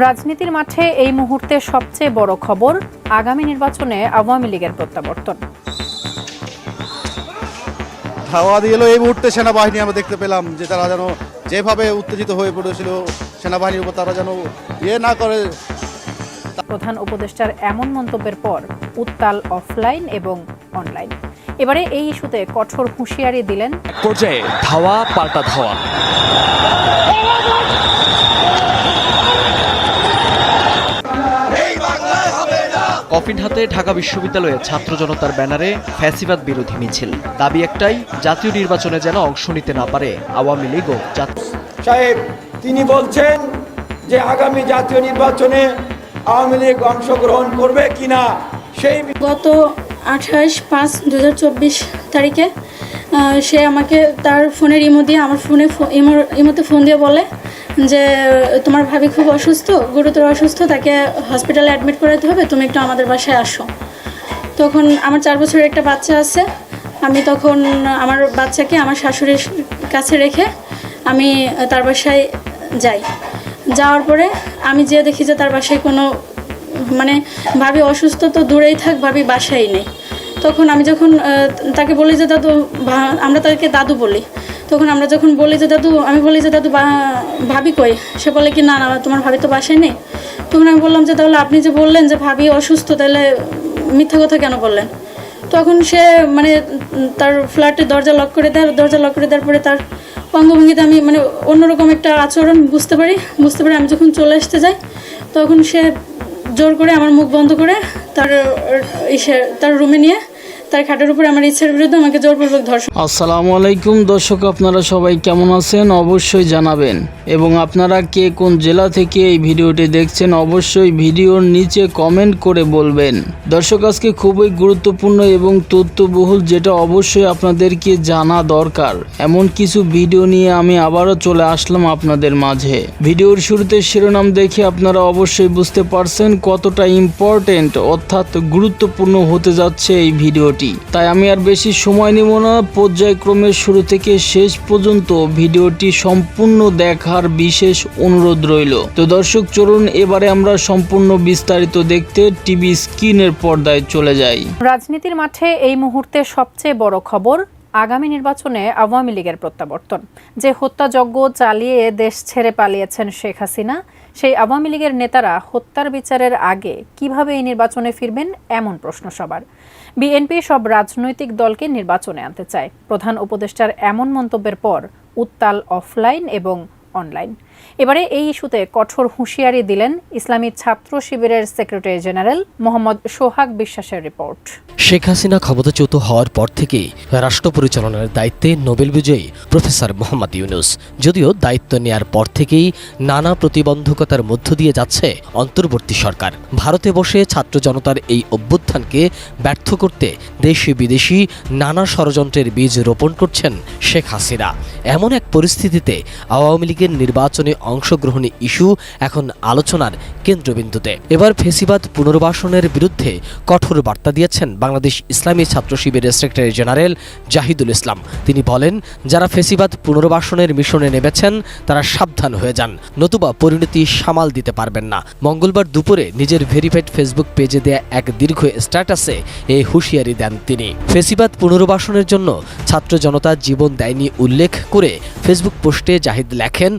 রাজনীতির মাঠে এই মুহূর্তে সবচেয়ে বড় খবর আগামী নির্বাচনে আওয়ামী লীগের প্রত্যাবর্তন। ধাওয়া দিল এই মুহূর্তে সেনাবাহিনী আমরা দেখতে পেলাম যে তারা যেন যেভাবে উত্তেজিত হয়ে পড়েছিল সেনাবাহিনীর উপর তারা যেন ইয়ে না করে। প্রধান উপদেষ্টার এমন মন্তব্যের পর উত্তাল অফলাইন এবং অনলাইন। এবারে এই ইস্যুতে কঠোর হুঁশিয়ারি দিলেন পর্যায়ে ধাওয়া পাল্টা ধাওয়া। কফিন হাতে ঢাকা বিশ্ববিদ্যালয়ে ছাত্র জনতার ব্যানারে ফ্যাসিবাদ বিরোধী মিছিল। দাবি একটাই জাতীয় নির্বাচনে যেন অংশ নিতে না পারে আওয়ামী লীগ ও সাহেব তিনি বলছেন যে আগামী জাতীয় নির্বাচনে আওয়ামী লীগ অংশগ্রহণ করবে কিনা সেই গত আঠাশ পাঁচ দু তারিখে সে আমাকে তার ফোনের ইমো দিয়ে আমার ফোনে ইমোর, ইমোতে ফোন দিয়ে বলে যে, তোমার ভাবি খুব অসুস্থ, গুরুতর অসুস্থ, তাকে হসপিটালে অ্যাডমিট করাতে হবে, তুমি একটু আমাদের বাসায় আসো। তখন আমার চার বছরের একটা বাচ্চা আছে, আমি তখন আমার বাচ্চাকে আমার শাশুড়ির কাছে রেখে আমি তার বাসায় যাই। যাওয়ার পরে আমি যেয়ে দেখি যে তার বাসায় কোনো মানে ভাবি অসুস্থ তো দূরেই থাক, ভাবি বাসায় নেই। তখন আমি যখন তাকে বলি যে, দাদু আমরা তাকে দাদু বলি। তখন আমরা যখন বলি যে, দাদু, আমি বলি যে, দাদু ভাবি কই? সে বলে কি, না না, তোমার ভাবি তো বাসায় নেই। তখন আমি বললাম যে, তাহলে আপনি যে বললেন যে, ভাবি অসুস্থ, তাহলে মিথ্যা কথা কেন বললেন? তখন সে মানে তার ফ্ল্যাটের দরজা লক করে দেয়। দরজা লক করে দেওয়ার পরে তার অঙ্গভঙ্গিতে আমি মানে অন্যরকম একটা আচরণ বুঝতে পারি। বুঝতে পারি আমি যখন চলে আসতে যাই, তখন সে জোর করে আমার মুখ বন্ধ করে তার, ইসে, তার রুমে নিয়ে তার খাটের উপরে আমার ইচ্ছার বিরুদ্ধে আমাকে জোরপূর্বক ধর্ষণ আসসালামু আলাইকুম, দর্শক আপনারা সবাই কেমন আছেন অবশ্যই জানাবেন। এবং আপনারা কে কোন জেলা থেকে এই ভিডিওটি দেখছেন অবশ্যই ভিডিওর নিচে কমেন্ট করে বলবেন। দর্শক, আজকে খুবই গুরুত্বপূর্ণ এবং তথ্যবহুল যেটা অবশ্যই আপনাদেরকে জানা দরকার। এমন কিছু ভিডিও নিয়ে আমি আবারও চলে আসলাম আপনাদের মাঝে। ভিডিওর শুরুতে শিরোনাম দেখে আপনারা অবশ্যই বুঝতে পারছেন কতটা ইম্পর্টেন্ট অর্থাৎ গুরুত্বপূর্ণ হতে যাচ্ছে এই ভিডিওটি। তাই আমি আর বেশি সময় নেব না, পর্যায়ক্রমে শুরু থেকে শেষ পর্যন্ত ভিডিওটি সম্পূর্ণ দেখার বিশেষ অনুরোধ রইল। তো দর্শক, চলুন এবারে আমরা সম্পূর্ণ বিস্তারিত দেখতে টিভি স্ক্রিনের পর্দায় চলে যাই। রাজনীতির মাঠে এই মুহূর্তে সবচেয়ে বড় খবর, আগামী নির্বাচনে আওয়ামী লীগের প্রত্যাবর্তন। যে হত্যাযজ্ঞ চালিয়ে দেশ ছেড়ে পালিয়েছেন শেখ হাসিনা, সেই আওয়ামী লীগের নেতারা হত্যার বিচারের আগে কীভাবে এই নির্বাচনে ফিরবেন, এমন প্রশ্ন সবার। বিএনপি সব রাজনৈতিক দলকে নির্বাচনে আনতে চায়। প্রধান উপদেষ্টার এমন মন্তব্যের পর উত্তাল অফলাইন এবং অনলাইন। এবারে এই ইস্যুতে কঠোর হুঁশিয়ারি দিলেন ইসলামী ছাত্র শিবিরের সেক্রেটারি জেনারেল মোহাম্মদ সোহাগ বিশ্বাসের রিপোর্ট। শেখ হাসিনা ক্ষমতাচ্যুত হওয়ার পর থেকেই রাষ্ট্র পরিচালনার দায়িত্বে নোবেল বিজয়ী প্রফেসর মোহাম্মদ ইউনুস। যদিও দায়িত্ব নেয়ার পর থেকেই নানা প্রতিবন্ধকতার মধ্য দিয়ে যাচ্ছে অন্তর্বর্তী সরকার। ভারতে বসে ছাত্র জনতার এই অভ্যুত্থানকে ব্যর্থ করতে দেশি বিদেশি নানা ষড়যন্ত্রের বীজ রোপণ করছেন শেখ হাসিনা। এমন এক পরিস্থিতিতে আওয়ামী লীগের নির্বাচনে অংশগ্রহণী ইস্যু এখন আলোচনার কেন্দ্রবিন্দুতে। এবার ফেসিবাদ পুনর্বাসনের বিরুদ্ধে কঠোর বার্তা দিয়েছেন বাংলাদেশ ইসলামী ছাত্র শিবিরের সেক্রেটারি জেনারেল জাহিদুল ইসলাম। তিনি বলেন, যারা ফেসিবাদ পুনর্বাসনের মিশনে নেমেছেন, তারা সাবধান হয়ে যান, নতুবা পরিণতি সামাল দিতে পারবেন না। মঙ্গলবার দুপুরে নিজের ভেরিফাইড ফেসবুক পেজে দেয়া এক দীর্ঘ স্ট্যাটাসে এই হুঁশিয়ারি দেন তিনি। ফেসিবাদ পুনর্বাসনের জন্য ছাত্র জনতা জীবন দেয়নি উল্লেখ করে ফেসবুক পোস্টে জাহিদ লেখেন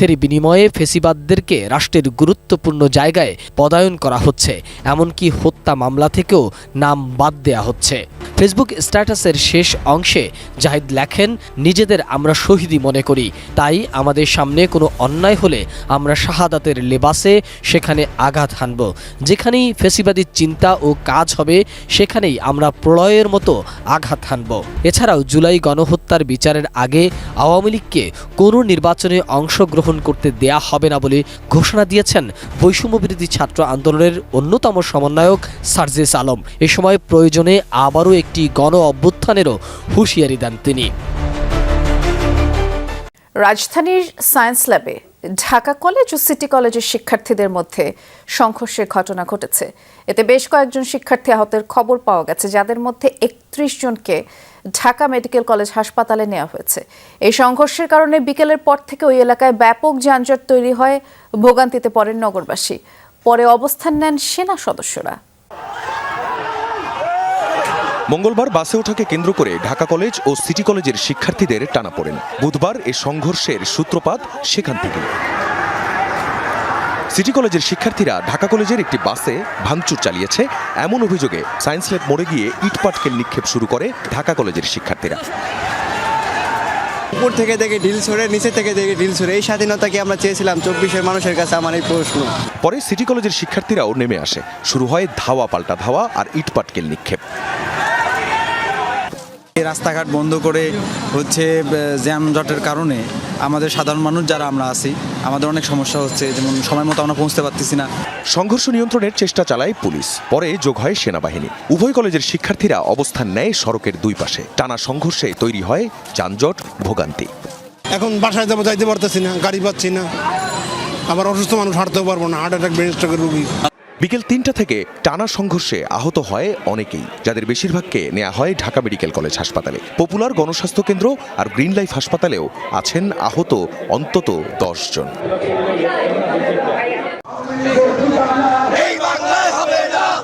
অর্থের বিনিময়ে ফেসিবাদদেরকে রাষ্ট্রের গুরুত্বপূর্ণ জায়গায় পদায়ন করা হচ্ছে, এমনকি হত্যা মামলা থেকেও নাম বাদ দেয়া হচ্ছে। ফেসবুক স্ট্যাটাসের শেষ অংশে জাহিদ লেখেন, নিজেদের আমরা শহীদই মনে করি। তাই আমাদের সামনে কোনো অন্যায় হলে আমরা শাহাদাতের লেবাসে সেখানে আঘাত হানব। যেখানেই ফেসিবাদী চিন্তা ও কাজ হবে, সেখানেই আমরা প্রলয়ের মতো আঘাত হানব। এছাড়াও জুলাই গণহত্যার বিচারের আগে আওয়ামী লীগকে কোনো নির্বাচনে অংশগ্রহণ করতে দেয়া হবে না বলে ঘোষণা দিয়েছেন বৈষম্যবিরোধী ছাত্র আন্দোলনের অন্যতম সমন্বয়ক সার্জেস আলম। এ সময় প্রয়োজনে আবারও একটি গণ অভ্যুত্থানেরও হুঁশিয়ারি দেন তিনি। রাজধানীর সায়েন্স ল্যাবে, ঢাকা কলেজ ও সিটি কলেজের শিক্ষার্থীদের মধ্যে সংঘর্ষের ঘটনা ঘটেছে। এতে বেশ কয়েকজন শিক্ষার্থী আহতের খবর পাওয়া গেছে, যাদের মধ্যে একত্রিশ জনকে ঢাকা মেডিকেল কলেজ হাসপাতালে নেওয়া হয়েছে। এই সংঘর্ষের কারণে বিকেলের পর থেকে ওই এলাকায় ব্যাপক যানজট তৈরি হয়, ভোগান্তিতে পড়েন নগরবাসী। পরে অবস্থান নেন সেনা সদস্যরা। মঙ্গলবার বাসে ওঠাকে কেন্দ্র করে ঢাকা কলেজ ও সিটি কলেজের শিক্ষার্থীদের টানা পড়েন। বুধবার এ সংঘর্ষের সূত্রপাত সেখান থেকে সিটি কলেজের শিক্ষার্থীরা ঢাকা কলেজের একটি বাসে ভাঙচুর চালিয়েছে। এমন অভিযোগে সায়েন্স ল্যাব মোড়ে গিয়ে ইটপাটকেল নিক্ষেপ শুরু করে ঢাকা কলেজের শিক্ষার্থীরা। উপর থেকে দেখে ঢিল ছড়ে নিচে থেকে দেখে ঢিল ছড়ে। এই স্বাধীনতাকে আমরা চেয়েছিলাম চব্বিশের মানুষের কাছে আমার এই প্রশ্ন। পরে সিটি কলেজের শিক্ষার্থীরাও নেমে আসে। শুরু হয় ধাওয়া পাল্টা ধাওয়া আর ইটপাটকেল নিক্ষেপ। এই রাস্তাঘাট বন্ধ করে হচ্ছে জ্যামজটের কারণে আমাদের সাধারণ মানুষ যারা আমরা আছি আমাদের অনেক সমস্যা হচ্ছে যেমন সময় মতো আমরা পৌঁছতে পারতেছি না। সংঘর্ষ নিয়ন্ত্রণের চেষ্টা চালায় পুলিশ পরে যোগ হয় সেনাবাহিনী। উভয় কলেজের শিক্ষার্থীরা অবস্থান নেয় সড়কের দুই পাশে। টানা সংঘর্ষে তৈরি হয় যানজট ভোগান্তি। এখন বাসায় যাব যাইতে পারতেছি না গাড়ি পাচ্ছি না। আবার অসুস্থ মানুষ হাঁটতেও পারব না হার্ট অ্যাটাক ব্রেন স্ট্রোকের রুগী। বিকেল তিনটা থেকে টানা সংঘর্ষে আহত হয় অনেকেই, যাদের বেশিরভাগকে নেওয়া হয় ঢাকা মেডিকেল কলেজ হাসপাতালে। পপুলার গণস্বাস্থ্য কেন্দ্র আর গ্রিন লাইফ হাসপাতালেও আছেন আহত অন্তত দশ জন।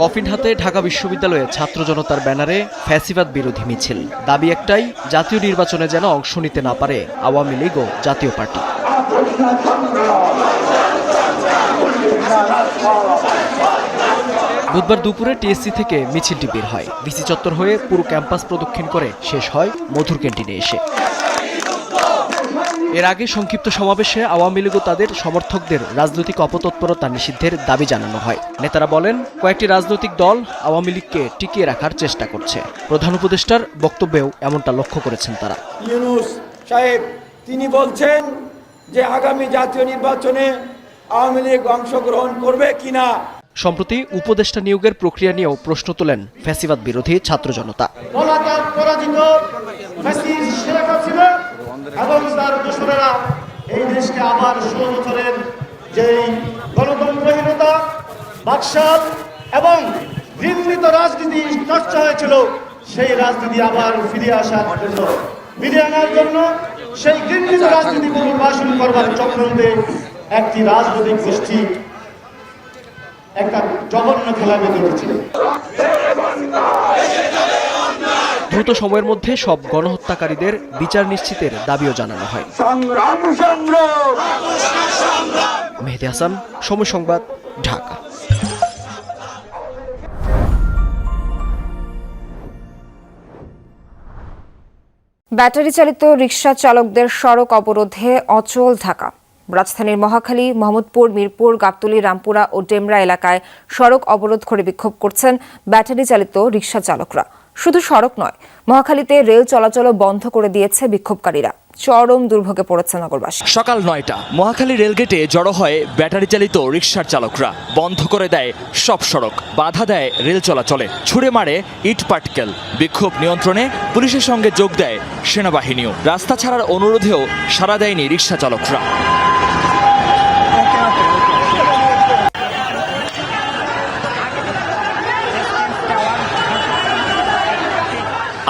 কফিন হাতে ঢাকা বিশ্ববিদ্যালয়ে ছাত্র জনতার ব্যানারে ফ্যাসিবাদ বিরোধী মিছিল। দাবি একটাই, জাতীয় নির্বাচনে যেন অংশ নিতে না পারে আওয়ামী লীগ ও জাতীয় পার্টি। বুধবার দুপুরে টিএসসি থেকে মিছিলটি বের হয়। ভিসি চত্বর হয়ে পুরো ক্যাম্পাস প্রদক্ষিণ করে শেষ হয় মধুর ক্যান্টিনে এসে। এর আগে সংক্ষিপ্ত সমাবেশে আওয়ামী লীগ তাদের সমর্থকদের রাজনৈতিক অপতৎপরতা নিষিদ্ধের দাবি জানানো হয়। নেতারা বলেন, কয়েকটি রাজনৈতিক দল আওয়ামী লীগকে টিকিয়ে রাখার চেষ্টা করছে। প্রধান উপদেষ্টার বক্তব্যেও এমনটা লক্ষ্য করেছেন তারা। ইউনুস সাহেব, তিনি বলছেন যে আগামী জাতীয় নির্বাচনে আওয়ামী লীগ অংশগ্রহণ করবে কিনা সম্প্রতি উপদেষ্টা নিয়োগের প্রক্রিয়া নিয়েও প্রশ্ন তোলেন ফ্যাসিবাদ বিরোধী ছাত্র জনতা। এবং তার এই দেশকে যেই গণতন্ত্রহীনতা এবং রাজনীতি চর্চা হয়েছিল, সেই রাজনীতি আবার ফিরে আসার জন্য ফিরে আনার জন্য সেই ঘৃণিত রাজনীতি পুনর্বাসন করবার চক্রান্তে একটি রাজনৈতিক গোষ্ঠী একটা জঘন্য খেলা বেঁধে উঠেছিল দ্রুত সময়ের মধ্যে সব গণহত্যাকারীদের বিচার নিশ্চিতের দাবিও জানানো হয়। মেহেদি হাসান সময় সংবাদ ঢাকা। ব্যাটারি চালিত রিকশা চালকদের সড়ক অবরোধে অচল ঢাকা রাজধানীর মহাখালী, মোহাম্মদপুর, মিরপুর, গাবতলী, রামপুরা ও ডেমরা এলাকায় সড়ক অবরোধ করে বিক্ষোভ করছেন ব্যাটারি চালিত রিকশা চালকরা। শুধু সড়ক নয়, মহাখালীতে রেল চলাচলও বন্ধ করে দিয়েছে বিক্ষোভকারীরা। চরম দুর্ভোগে পড়েছে নগরবাসী। সকাল নয়টা, মহাখালী রেলগেটে জড়ো হয় ব্যাটারি চালিত রিকশার চালকরা। বন্ধ করে দেয় সব সড়ক, বাধা দেয় রেল চলাচলে, ছুড়ে মারে ইট পাটকেল। বিক্ষোভ নিয়ন্ত্রণে পুলিশের সঙ্গে যোগ দেয় সেনাবাহিনীও। রাস্তা ছাড়ার অনুরোধেও সাড়া দেয়নি রিকশা চালকরা।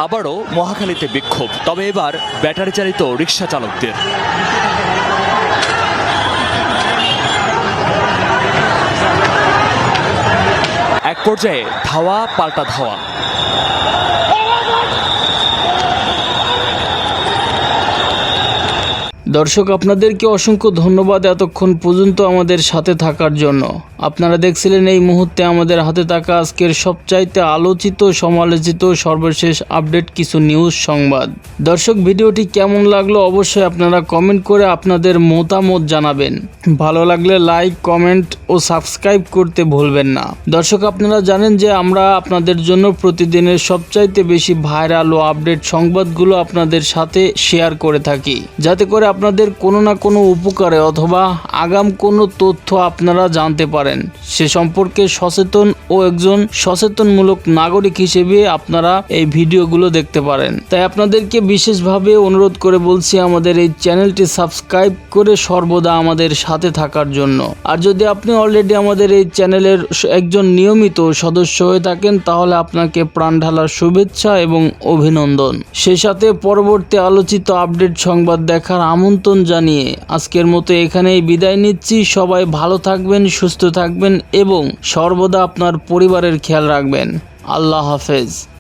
আবারও মহাখালীতে বিক্ষোভ। তবে এবার ব্যাটারি চালিত রিক্সা চালকদের। এক পর্যায়ে ধাওয়া পাল্টা ধাওয়া। দর্শক, আপনাদেরকে অসংখ্য ধন্যবাদ এতক্ষণ পর্যন্ত আমাদের সাথে থাকার জন্য। আপনারা দেখছিলেন এই মুহূর্তে আমাদের হাতে থাকা আজকের সবচাইতে আলোচিত, সমালোচিত, সর্বশেষ আপডেট কিছু নিউজ সংবাদ। দর্শক, ভিডিওটি কেমন লাগল অবশ্যই আপনারা কমেন্ট করে আপনাদের মতামত জানাবেন। ভালো লাগলে লাইক, কমেন্ট ও সাবস্ক্রাইব করতে ভুলবেন না। দর্শক, আপনারা জানেন যে আমরা আপনাদের জন্য প্রতিদিনের সবচাইতে বেশি ভাইরাল ও আপডেট সংবাদগুলো আপনাদের সাথে শেয়ার করে থাকি। যাতে করে আপনাদের কোনো না কোনো উপকারে অথবা আগাম কোনো তথ্য আপনারা জানতে পারেন। সে সম্পর্কে সচেতন ও একজন সচেতনমূলক নাগরিক হিসেবে আপনারা এই ভিডিওগুলো দেখতে পারেন। তাই আপনাদেরকে বিশেষভাবে অনুরোধ করে বলছি, আমাদের এই চ্যানেলটি সাবস্ক্রাইব করে সর্বদা আমাদের সাথে থাকার জন্য। আর যদি আপনি অলরেডি আমাদের এই চ্যানেলের একজন নিয়মিত সদস্য হয়ে থাকেন, তাহলে আপনাকে প্রাণ ঢালার শুভেচ্ছা এবং অভিনন্দন। সেই সাথে পরবর্তী আলোচিত আপডেট সংবাদ দেখার আমন্ত্রণ জানিয়ে আজকের মতো এখানেই বিদায় নিচ্ছি। সবাই ভালো থাকবেন, সুস্থ থাকবেন এবং সর্বদা আপনার পরিবারের খেয়াল রাখবেন। আল্লাহ হাফেজ।